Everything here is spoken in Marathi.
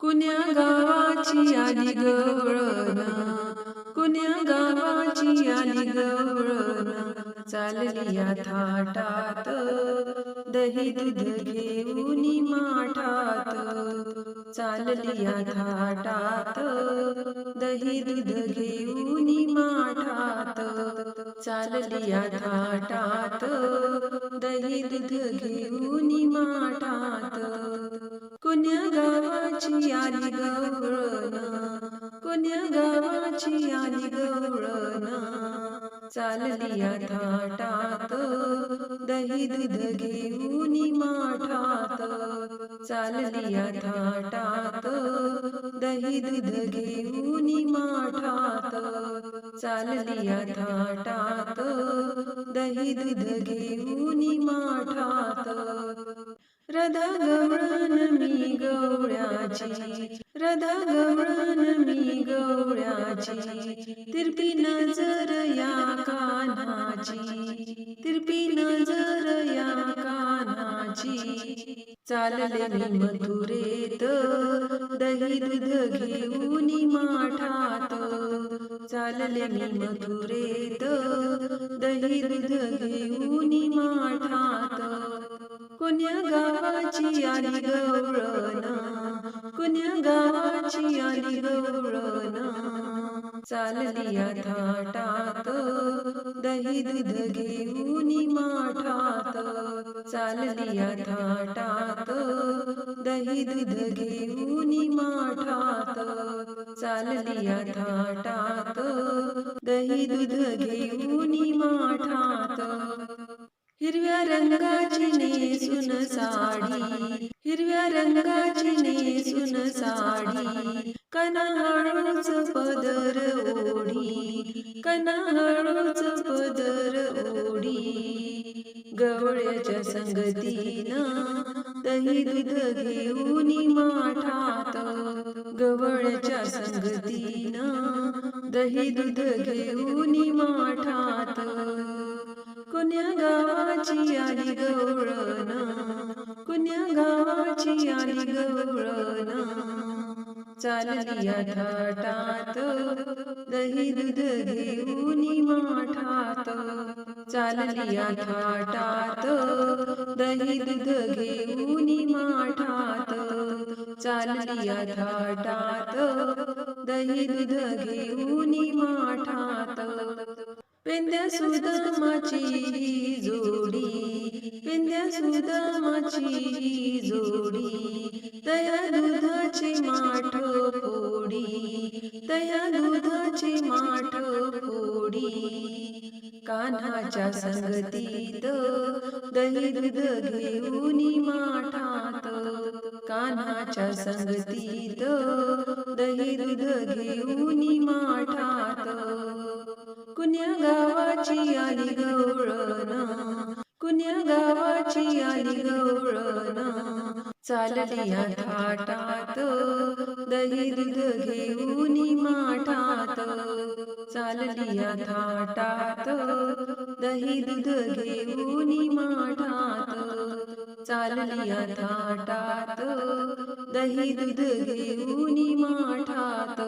कुण्या गावाची आली गवळण. कुण्या गावाची आली गवळण. चालली या थाटात. दही दूध घेऊन माठात. चालली या थाटात. दही दूध घेऊन माठात. चालली या थाटात. दही दूध घेऊन माठात. कुण्या गावाची आली गवळण कोण्या गावाची आली गवळण चालली या थाटात दही दूध घेऊन माठात चालली या थाटात दही दूध घेऊन माठात चालली या थाटात दही दूध घेऊन माठात रधा गवळण मी गवळ कान्हाची तिरपी नजर या कानाची. चालले मी मथुरेत दही दूध घेऊन माठात. चालले मी मथुरेत दही दूध घेऊन माठात. कुण्या गावाची आली गवळण कुण्या गावाची आली गवळण. चालली या थाटात दही दूध घेऊन माठात चालली थाटात. दही दूध घेऊन माठात चालली थाटात. दही दूध घेऊन माठात हिरव्या रंगाची नेसून साडी हिरव्या रंगाची नेसून साडी कना हळूच पदर कनाच पदर ओढी गवळ्याच्या संगतीनं दही दूध घेऊन माठात गवळ्याच्या संगतीनं दही दूध घेऊन माठात. कुण्या गावाची आली गवळण कुण्या गावाची आली गवळण चालली थाटात दही दूध घेऊन माठात. चालली थाटात दही दूध घेऊन माठात. चालली थाटात दही दूध घेऊन माठात. पेंद्या सुदामाची जोडी पेंद्या सुदामाची जोडी तया कान्हाच्या संगतीत दही दूध घेऊन माठात. कान्हाच्या संगतीत दही दूध घेऊन माठात. कुण्या गावाची आली गवळण कुण्या गावाची आली गवळण. चालली थाटात दही दूध घेऊन माठात. चालली थाटात. दही दूध घेऊन माठात. चालली थाटात. दही दूध घेऊन माठात.